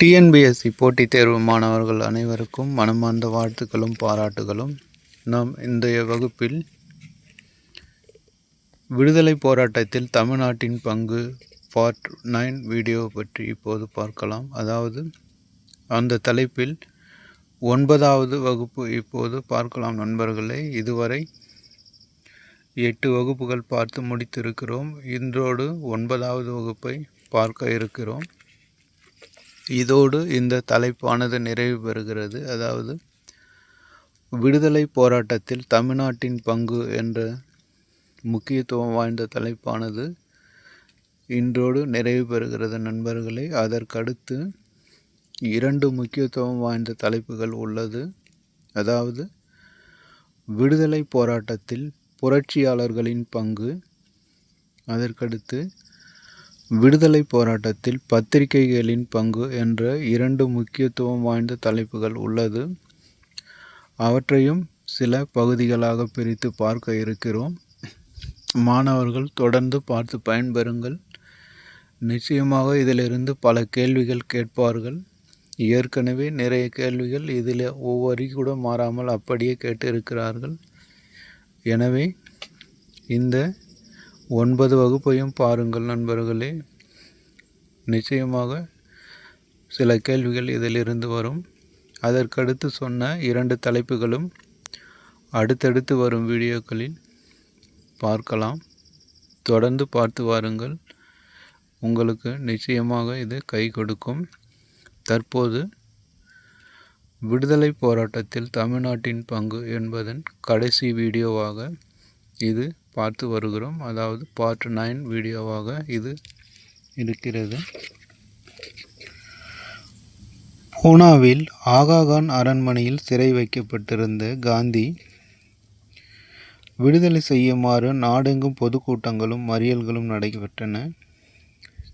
TNPSC போட்டித் தேர்வு மாணவர்கள் அனைவருக்கும் மனமார்ந்த வாழ்த்துக்களும் பாராட்டுகளும். நாம் இன்றைய வகுப்பில் விடுதலைப் போராட்டத்தில் தமிழ்நாட்டின் பங்கு பார்ட் நைன் வீடியோ பற்றி இப்போது பார்க்கலாம். அதாவது அந்த தலைப்பில் ஒன்பதாவது வகுப்பு இப்போது பார்க்கலாம் நண்பர்களே. இதுவரை எட்டு வகுப்புகள் பார்த்து முடித்திருக்கிறோம். இன்றோடு ஒன்பதாவது வகுப்பை பார்க்க இருக்கிறோம். இதோடு இந்த தலைப்பானது நிறைவு பெறுகிறது. அதாவது விடுதலை போராட்டத்தில் தமிழ்நாட்டின் பங்கு என்ற முக்கியத்துவம் வாய்ந்த தலைப்பானது இன்றோடு நிறைவு பெறுகிறது நண்பர்களே. அதற்கடுத்து இரண்டு முக்கியத்துவம் வாய்ந்த தலைப்புகள் உள்ளது. அதாவது விடுதலை போராட்டத்தில் புரட்சியாளர்களின் பங்கு. அதற்கடுத்து விடுதலை போராட்டத்தில் பத்திரிகைகளின் பங்கு என்ற இரண்டு முக்கியத்துவம் வாய்ந்த தலைப்புகள் உள்ளது. அவற்றையும் சில பகுதிகளாக பிரித்து பார்க்க இருக்கிறோம். மாணவர்கள் தொடர்ந்து பார்த்து பயன்பெறுங்கள். நிச்சயமாக இதிலிருந்து பல கேள்விகள் கேட்பார்கள். ஏற்கனவே நிறைய கேள்விகள் இதில் ஒவ்வொரு கூட மாறாமல் அப்படியே கேட்டு இருக்கிறார்கள் எனவே இந்த ஒன்பது வகுப்பையும் பாருங்கள் நண்பர்களே. நிச்சயமாக சில கேள்விகள் இதிலிருந்து வரும். அதற்கடுத்து சொன்ன இரண்டு தலைப்புகளும் அடுத்தடுத்து வரும் வீடியோக்களில் பார்க்கலாம். தொடர்ந்து பார்த்து வாருங்கள். உங்களுக்கு நிச்சயமாக இது கை கொடுக்கும். தற்போது விடுதலை போராட்டத்தில் தமிழ்நாட்டின் பங்கு என்பதன் கடைசி வீடியோவாக இது பார்த்து வருகிறோம். அதாவது பார்ட் நைன் வீடியோவாக இது இருக்கிறது. பூனாவில் ஆகாகான் அரண்மனையில் சிறை வைக்கப்பட்டிருந்த காந்தி விடுதலை செய்யுமாறு நாடெங்கும் பொதுக்கூட்டங்களும் மறியல்களும் நடைபெற்றன.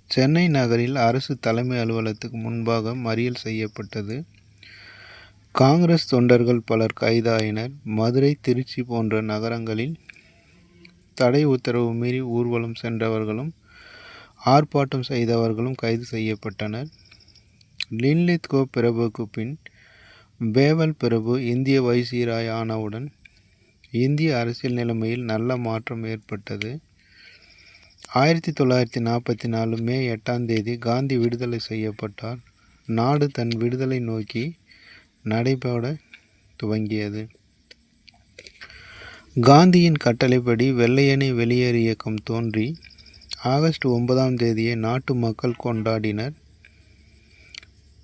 சென்னை நகரில் அரசு தலைமை அலுவலகத்துக்கு முன்பாக மறியல் செய்யப்பட்டது. காங்கிரஸ் தொண்டர்கள் பலர் கைதாயினர். மதுரை திருச்சி போன்ற நகரங்களில் தடை உத்தரவு மீறி ஊர்வலம் சென்றவர்களும் ஆர்ப்பாட்டம் செய்தவர்களும் கைது செய்யப்பட்டனர். லின்லித்கோ பிரபுக்கு பின் பேவல் பிரபு இந்திய வைசிராய் ஆனவுடன் இந்திய அரசியல் நிலைமையில் நல்ல மாற்றம் ஏற்பட்டது. ஆயிரத்தி தொள்ளாயிரத்தி நாற்பத்தி நாலு மே எட்டாம் தேதி காந்தி விடுதலை செய்யப்பட்டார். நாடு தன் விடுதலை நோக்கி நடைபெற துவங்கியது. காந்தியின் கட்டளைப்படி வெள்ளையனை வெளியேறு இயக்கம் தோன்றி ஆகஸ்ட் ஒன்பதாம் தேதியை நாட்டு மக்கள் கொண்டாடினர்.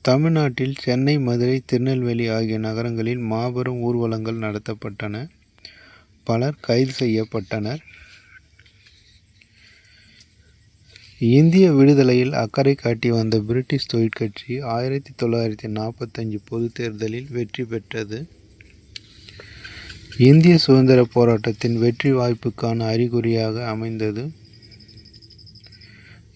தமிழ்நாட்டில் சென்னை மதுரை திருநெல்வேலி ஆகிய நகரங்களில் மாபெரும் ஊர்வலங்கள் நடத்தப்பட்டன. பலர் கைது செய்யப்பட்டனர். இந்திய விடுதலையில் அக்கறை காட்டி வந்த பிரிட்டிஷ் தொழிற்கட்சி ஆயிரத்தி தொள்ளாயிரத்தி நாற்பத்தஞ்சு பொது தேர்தலில் வெற்றி பெற்றது. இந்திய சுதந்திர போராட்டத்தின் வெற்றி வாய்ப்புக்கான அறிகுறியாக அமைந்தது.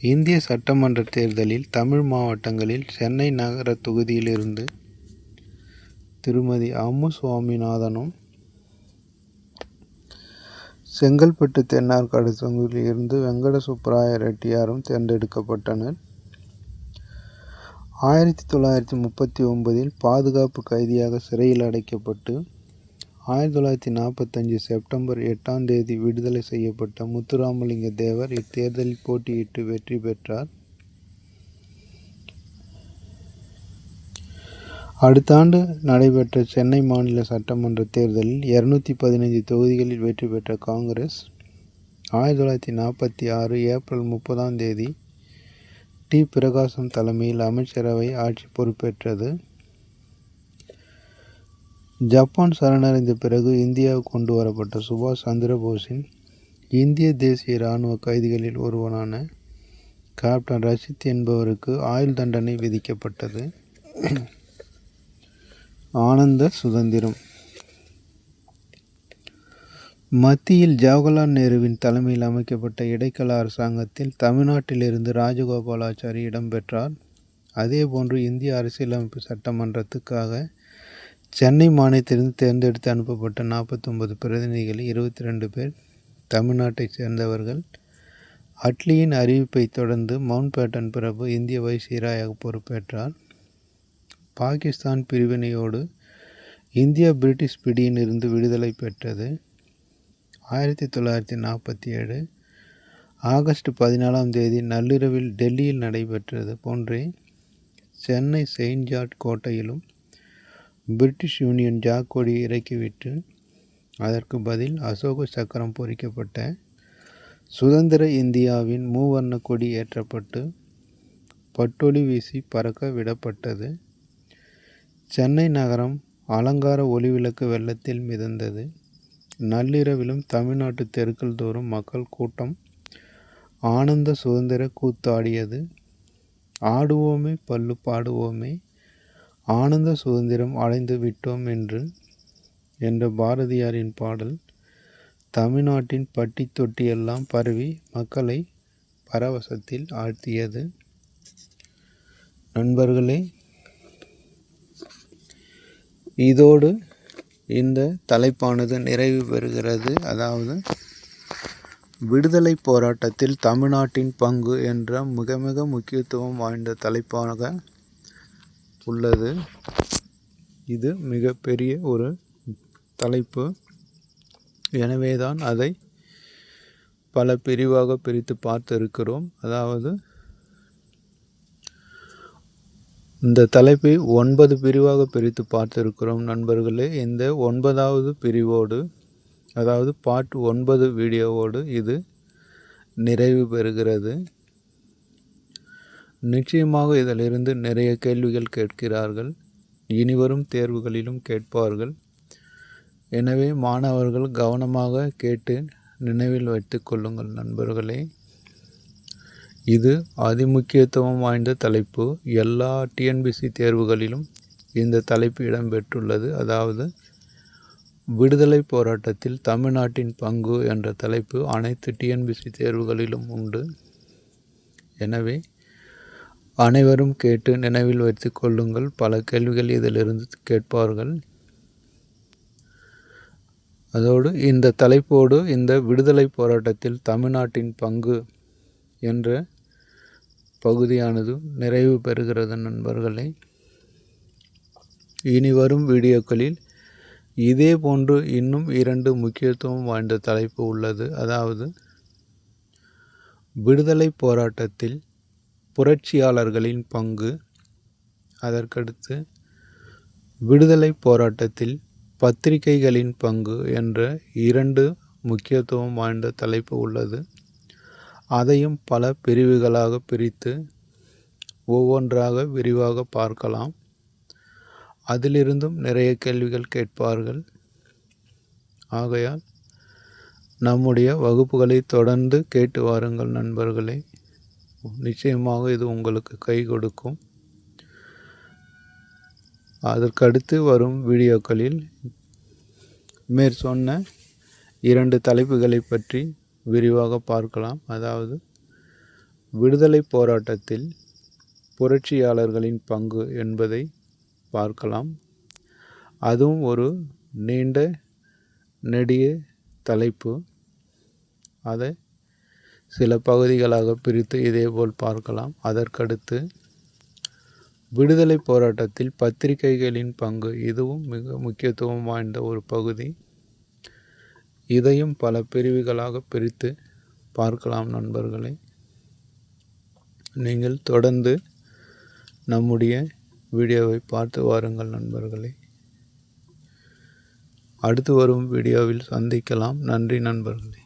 இந்திய சட்டமன்ற தேர்தலில் தமிழ் மாவட்டங்களில் சென்னை நகர தொகுதியிலிருந்து திருமதி அம்மு சுவாமிநாதனும் செங்கல்பட்டு தென்னார்காடு தொகுதியிலிருந்து வெங்கடசுப்ராய வெங்கட சுப்பராய ரெட்டியாரும் தேர்ந்தெடுக்கப்பட்டனர். ஆயிரத்தி தொள்ளாயிரத்தி முப்பத்தி ஒன்பதில் பாதுகாப்பு கைதியாக சிறையில் அடைக்கப்பட்டு ஆயிரத்தி தொள்ளாயிரத்தி நாற்பத்தஞ்சு செப்டம்பர் எட்டாம் தேதி விடுதலை செய்யப்பட்ட முத்துராமலிங்க தேவர் இத்தேர்தலில் போட்டியிட்டு வெற்றி பெற்றார். அடுத்த ஆண்டு நடைபெற்ற சென்னை மாநில சட்டமன்ற தேர்தலில் இருநூத்தி பதினைஞ்சு தொகுதிகளில் வெற்றி பெற்ற காங்கிரஸ் ஆயிரத்தி தொள்ளாயிரத்தி நாற்பத்தி ஆறு ஏப்ரல் முப்பதாம் தேதி டி பிரகாசம் தலைமையில் அமைச்சரவை ஆட்சி பொறுப்பேற்றது. ஜப்பான் சரணடைந்த பிறகு இந்தியாவுக்கு கொண்டு வரப்பட்ட சுபாஷ் சந்திரபோஸின் இந்திய தேசிய இராணுவ கைதிகளில் ஒருவனான கேப்டன் ரஷித் என்பவருக்கு ஆயுள் தண்டனை விதிக்கப்பட்டது. ஆனந்த சுதந்திரம். மத்தியில் ஜவஹர்லால் நேருவின் தலைமையில் அமைக்கப்பட்ட இடைக்கால அரசாங்கத்தில் தமிழ்நாட்டிலிருந்து ராஜகோபாலாச்சாரி இடம்பெற்றார். அதேபோன்று இந்திய அரசியலமைப்பு சட்டமன்றத்துக்காக சென்னை மாநிலத்திலிருந்து தேர்ந்தெடுத்து அனுப்பப்பட்ட நாற்பத்தொம்பது பிரதிநிதிகளில் இருபத்தி ரெண்டு பேர் தமிழ்நாட்டைச் சேர்ந்தவர்கள். அட்லியின் அறிவிப்பை தொடர்ந்து மவுண்ட் பேட்டன் பிரபு இந்திய வைசிராயாக பொறுப்பேற்றார். பாகிஸ்தான் பிரிவினையோடு இந்தியா பிரிட்டிஷ் பிடியிலிருந்து விடுதலை பெற்றது. ஆயிரத்தி தொள்ளாயிரத்தி நாற்பத்தி ஏழு ஆகஸ்ட் பதினாலாம் தேதி நள்ளிரவில் டெல்லியில் நடைபெற்றது போன்றே சென்னை செயின்ட் ஜார்ஜ் கோட்டையிலும் பிரிட்டிஷ் யூனியன் ஜாக் கொடியை இறக்கிவிட்டு அதற்கு பதில் அசோக சக்கரம் பொறிக்கப்பட்ட சுதந்திர இந்தியாவின் மூவர்ண கொடி ஏற்றப்பட்டு பட்டொலி வீசி பறக்க விடப்பட்டது. சென்னை நகரம் அலங்கார ஒளிவிளக்கு வெள்ளத்தில் மிதந்தது. நள்ளிரவிலும் தமிழ்நாட்டு தெருக்கள் தோறும் மக்கள் கூட்டம் ஆனந்த சுதந்திர கூத்தாடியது. ஆடுவோமே பல்லு பாடுவோமே ஆனந்த சுதந்திரம் அடைந்து விட்டோம் என்று என்ற பாரதியாரின் பாடல் தமிழ்நாட்டின் பட்டி தொட்டியெல்லாம் பரவி மக்களை பரவசத்தில் ஆழ்த்தியது. நண்பர்களே இதோடு இந்த தலைப்பானது நிறைவு பெறுகிறது. அதாவது விடுதலை போராட்டத்தில் தமிழ்நாட்டின் பங்கு என்ற மிக மிக முக்கியத்துவம் வாய்ந்த தலைப்பாக உள்ளது. இது மிகப்பெரிய ஒரு தலைப்பு. எனவேதான் அதை பல பிரிவாக பிரித்து பார்த்திருக்கிறோம். அதாவது இந்த தலைப்பை ஒன்பது பிரிவாக பிரித்து பார்த்திருக்கிறோம் நண்பர்களே. இந்த ஒன்பதாவது பிரிவோடு அதாவது பார்ட் ஒன்பது வீடியோவோடு இது நிறைவு பெறுகிறது. நிச்சயமாக இதிலிருந்து நிறைய கேள்விகள் கேட்கிறார்கள். இனிவரும் தேர்வுகளிலும் கேட்பார்கள். எனவே மாணவர்கள் கவனமாக கேட்டு நினைவில் வைத்து கொள்ளுங்கள் நண்பர்களே. இது அதிமுக்கியத்துவம் வாய்ந்த தலைப்பு. எல்லா டிஎன்பிசி தேர்வுகளிலும் இந்த தலைப்பு இடம்பெற்றுள்ளது. அதாவது விடுதலை போராட்டத்தில் தமிழ்நாட்டின் பங்கு என்ற தலைப்பு அனைத்து டிஎன்பிசி தேர்வுகளிலும் உண்டு. எனவே அனைவரும் கேட்டு நினைவில் வைத்து கொள்ளுங்கள். பல கேள்விகள் இதிலிருந்து கேட்பார்கள். அதோடு இந்த தலைப்போடு இந்த விடுதலை போராட்டத்தில் தமிழ்நாட்டின் பங்கு என்ற பகுதியானது நிறைவு பெறுகிறது நண்பர்களே. இனி வரும் வீடியோக்களில் இதே போன்று இன்னும் இரண்டு முக்கியத்துவம் வாய்ந்த தலைப்பு உள்ளது. அதாவது விடுதலை போராட்டத்தில் புரட்சியாளர்களின் பங்கு. அதற்கடுத்து விடுதலை போராட்டத்தில் பத்திரிகைகளின் பங்கு என்ற இரண்டு முக்கியத்துவம் வாய்ந்த தலைப்பு உள்ளது. அதையும் பல பிரிவுகளாக பிரித்து ஒவ்வொன்றாக விரிவாக பார்க்கலாம். அதிலிருந்தும் நிறைய கேள்விகள் கேட்பார்கள். ஆகையால் நம்முடைய வகுப்புகளை தொடர்ந்து கேட்டு வாருங்கள் நண்பர்களே. நிச்சயமாக இது உங்களுக்கு கை கொடுக்கும். அதற்கடுத்து வரும் வீடியோக்களில் மேற் சொன்ன இரண்டு தலைப்புகளை பற்றி விரிவாக பார்க்கலாம். அதாவது விடுதலை போராட்டத்தில் புரட்சியாளர்களின் பங்கு என்பதை பார்க்கலாம். அதுவும் ஒரு நீண்ட நெடிய தலைப்பு. அதை சில பகுதிகளாக பிரித்து இதேபோல் பார்க்கலாம். அதற்கடுத்து விடுதலை போராட்டத்தில் பத்திரிகைகளின் பங்கு இதுவும் மிக முக்கியத்துவம் வாய்ந்த ஒரு பகுதி. இதையும் பல பிரிவுகளாக பிரித்து பார்க்கலாம் நண்பர்களே. நீங்கள் தொடர்ந்து நம்முடைய வீடியோவை பார்த்து வாருங்கள் நண்பர்களே. அடுத்து வரும் வீடியோவில் சந்திக்கலாம். நன்றி நண்பர்களே.